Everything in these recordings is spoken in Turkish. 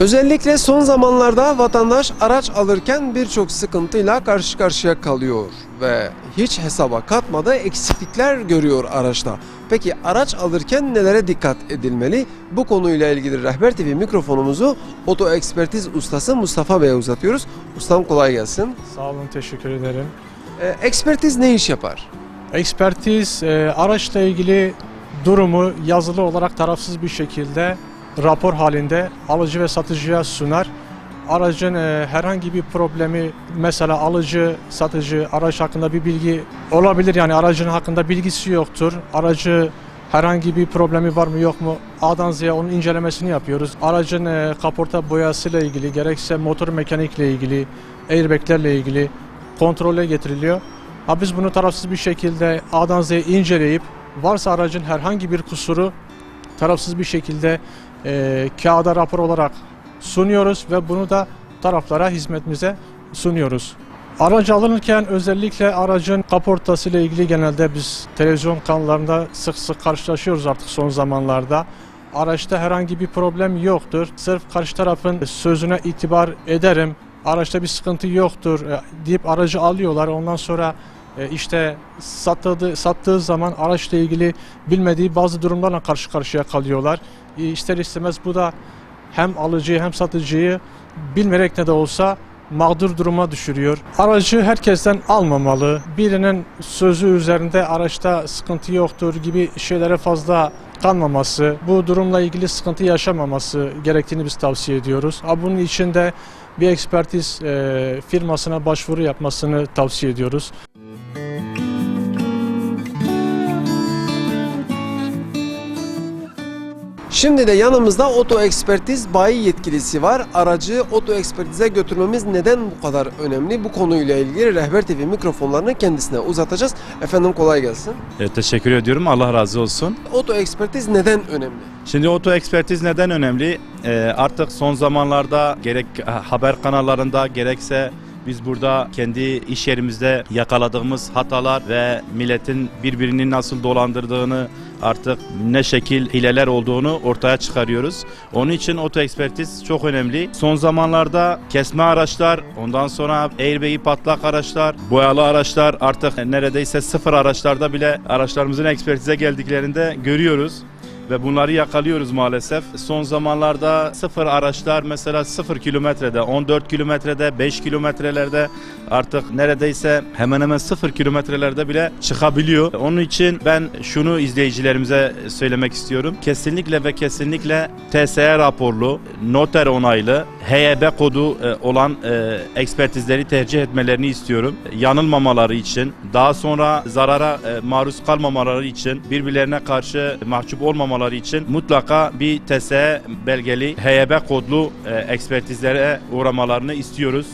Özellikle son zamanlarda vatandaş araç alırken birçok sıkıntıyla karşı karşıya kalıyor ve hiç hesaba katmadığı eksiklikler görüyor araçta. Peki araç alırken nelere dikkat edilmeli? Bu konuyla ilgili Rehber TV mikrofonumuzu oto ekspertiz ustası Mustafa Bey'e uzatıyoruz. Ustam kolay gelsin. Sağ olun, teşekkür ederim. Ee, ekspertiz ne iş yapar? Ekspertiz, e, araçla ilgili durumu yazılı olarak tarafsız bir şekilde rapor halinde alıcı ve satıcıya sunar. Aracın e, herhangi bir problemi, mesela alıcı, satıcı araç hakkında bir bilgi olabilir. Yani aracın hakkında bilgisi yoktur. Aracı herhangi bir problemi var mı yok mu A'dan Z'ye onun incelemesini yapıyoruz. Aracın e, kaporta boyasıyla ilgili, gerekse motor mekanikle ilgili, airbaglerle ilgili kontrole getiriliyor. Ha biz bunu tarafsız bir şekilde A'dan Z'ye inceleyip varsa aracın herhangi bir kusuru tarafsız bir şekilde e, kağıda rapor olarak sunuyoruz ve bunu da taraflara hizmetimize sunuyoruz. Aracı alınırken özellikle aracın kaportası ile ilgili genelde biz televizyon kanallarında sık sık karşılaşıyoruz artık son zamanlarda. Araçta herhangi bir problem yoktur. Sırf karşı tarafın sözüne itibar ederim, araçta bir sıkıntı yoktur e, deyip aracı alıyorlar. Ondan sonra e, işte sattığı, sattığı zaman araçla ilgili bilmediği bazı durumlarla karşı karşıya kalıyorlar. E, istemez bu da hem alıcıyı hem satıcıyı bilmerek ne de olsa mağdur duruma düşürüyor. Aracı herkesten almamalı. Birinin sözü üzerinde araçta sıkıntı yoktur gibi şeylere fazla kanmaması, bu durumla ilgili sıkıntı yaşamaması gerektiğini biz tavsiye ediyoruz. Ha, Bunun için de bir ekspertiz e, firmasına başvuru yapmasını tavsiye ediyoruz. Şimdi de yanımızda oto ekspertiz bayi yetkilisi var. Aracı oto ekspertize götürmemiz neden bu kadar önemli? Bu konuyla ilgili Rehber TV mikrofonlarını kendisine uzatacağız. Efendim kolay gelsin. Evet, teşekkür ediyorum. Allah razı olsun. Oto ekspertiz neden önemli? Şimdi oto ekspertiz neden önemli? Ee, artık son zamanlarda gerek e, haber kanallarında gerekse biz burada kendi iş yerimizde yakaladığımız hatalar ve milletin birbirini nasıl dolandırdığını artık ne şekil hileler olduğunu ortaya çıkarıyoruz. Onun için oto ekspertiz çok önemli. Son zamanlarda kesme araçlar, ondan sonra airbag'i patlak araçlar, boyalı araçlar artık neredeyse sıfır araçlarda bile araçlarımızın ekspertize geldiklerinde görüyoruz ve bunları yakalıyoruz maalesef. Son zamanlarda sıfır araçlar mesela sıfır kilometrede, 14 kilometrede, 5 kilometrelerde artık neredeyse hemen hemen sıfır kilometrelerde bile çıkabiliyor. Onun için ben şunu izleyicilerimize söylemek istiyorum. Kesinlikle ve kesinlikle TSE raporlu, noter onaylı, HYB kodu e, olan e, ekspertizleri tercih etmelerini istiyorum. Yanılmamaları için, daha sonra zarara e, maruz kalmamaları için, birbirlerine karşı mahcup olmamaları için mutlaka bir TSE belgeli HYB kodlu e, ekspertizlere uğramalarını istiyoruz.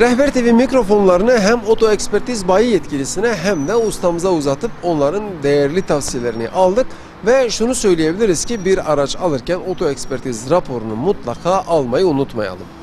Rehber TV mikrofonlarını hem oto ekspertiz bayi yetkilisine hem de ustamıza uzatıp onların değerli tavsiyelerini aldık. Ve şunu söyleyebiliriz ki bir araç alırken oto ekspertiz raporunu mutlaka almayı unutmayalım.